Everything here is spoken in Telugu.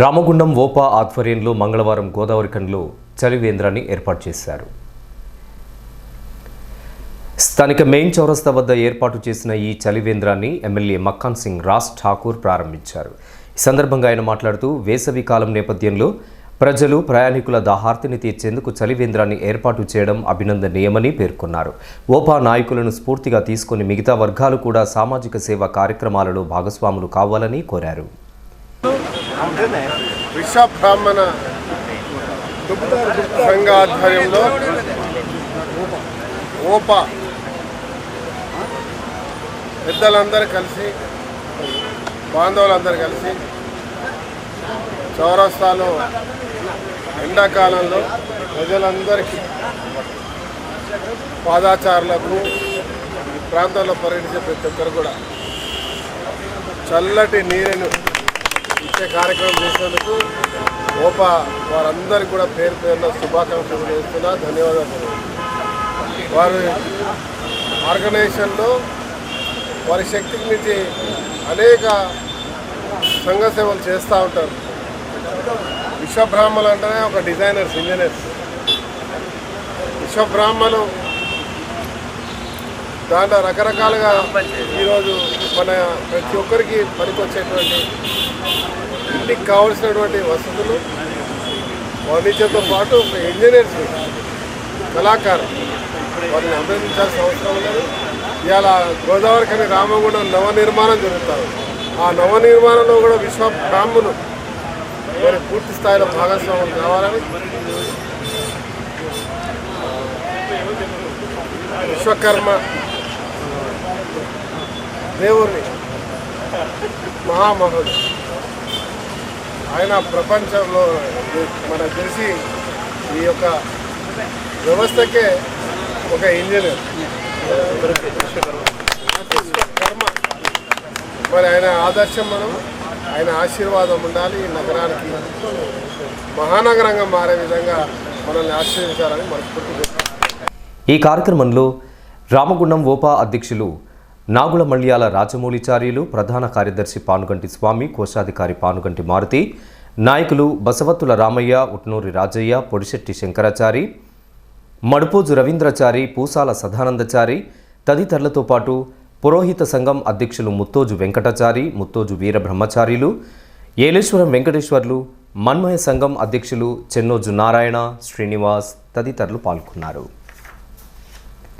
రామగుండం ఓపా ఆధ్వర్యంలో మంగళవారం గోదావరి ఖండ్లో చలివేంద్రాన్ని ఏర్పాటు చేశారు. స్థానిక మెయిన్ చౌరస్తా వద్ద ఏర్పాటు చేసిన ఈ చలివేంద్రాన్ని ఎమ్మెల్యే మక్కాన్ సింగ్ రాజ్ ఠాకూర్ ప్రారంభించారు. ఈ సందర్భంగా ఆయన మాట్లాడుతూ వేసవి కాలం నేపథ్యంలో ప్రజలు ప్రయాణికుల దాహార్తిని తీర్చేందుకు చలివేంద్రాన్ని ఏర్పాటు చేయడం అభినందనీయమని పేర్కొన్నారు. ఓపా నాయకులను స్ఫూర్తిగా తీసుకొని మిగతా వర్గాలు కూడా సామాజిక సేవా కార్యక్రమాలలో భాగస్వాములు కావాలని కోరారు. విశ్వ బ్రాహ్మణ సంఘ ఆధ్వర్యంలో ఓప పెద్దలందరూ కలిసి బాంధవులందరూ కలిసి చౌరస్తాలో ఎండాకాలంలో ప్రజలందరికీ పాదాచారులకు ప్రాంతంలో పర్యటించే ప్రతి ఒక్కరు కూడా చల్లటి నీరును ఇచ్చే కార్యక్రమం చేసినందుకు ఓపా వారందరికీ కూడా పేరు పేరున శుభాకాంక్షలు చేస్తున్నా ధన్యవాదాలు వారి ఆర్గనైజేషన్లో వారి శక్తికి మించి అనేక సంఘ సేవలు చేస్తూ ఉంటారు. విశ్వబ్రాహ్మణులు అంటేనే ఒక డిజైనర్స్ ఇంజనీర్స్. విశ్వబ్రాహ్మను దాంట్లో రకరకాలుగా ఈరోజు మన ప్రతి ఒక్కరికి పనికొచ్చేటువంటి ఇంటికి కావలసినటువంటి వసతులు ఫర్నిచర్తో పాటు ఇంజనీర్స్ కళాకారు వారిని అభినందించాల్సిన అవసరం లేదు ఇవాళ గోదావరి కని రామగుండం నవనిర్మాణం జరుగుతుంది ఆ నవనిర్మాణంలో కూడా విశ్వ బ్రాహ్మణులు మరి పూర్తి స్థాయిలో భాగస్వాములు కావాలని విశ్వకర్మ దేవుణ్ణి మహామహుడు. ఆయన ప్రపంచంలో మనకు తెలిసి ఈ యొక్క వ్యవస్థకే ఒక ఇంజనీర్. కర్మ మరి ఆయన ఆదర్శం మనం ఆయన ఆశీర్వాదం ఉండాలి ఈ నగరానికి మహానగరంగా మారే విధంగా మనల్ని ఆశీర్వించాలని మనస్ఫూర్తి ఈ కార్యక్రమంలో రామగుండం ఓపా అధ్యక్షులు నాగుల మల్యాల రాజమౌళిచార్యులు ప్రధాన కార్యదర్శి పానుగంటి స్వామి కోశాధికారి పానుగంటి మారుతి నాయకులు బసవత్తుల రామయ్య ఉట్నూరి రాజయ్య పొడిశెట్టి శంకరాచారి మడుపోజు రవీంద్రచారి పూసాల సదానందచారి తదితరులతో పాటు పురోహిత సంఘం అధ్యక్షులు ముత్తోజు వెంకటాచారి ముత్తోజు వీరబ్రహ్మచారిలు ఏలేశ్వరం వెంకటేశ్వర్లు మన్మయ సంఘం అధ్యక్షులు చెన్నోజు నారాయణ శ్రీనివాస్ తదితరులు పాల్గొన్నారు.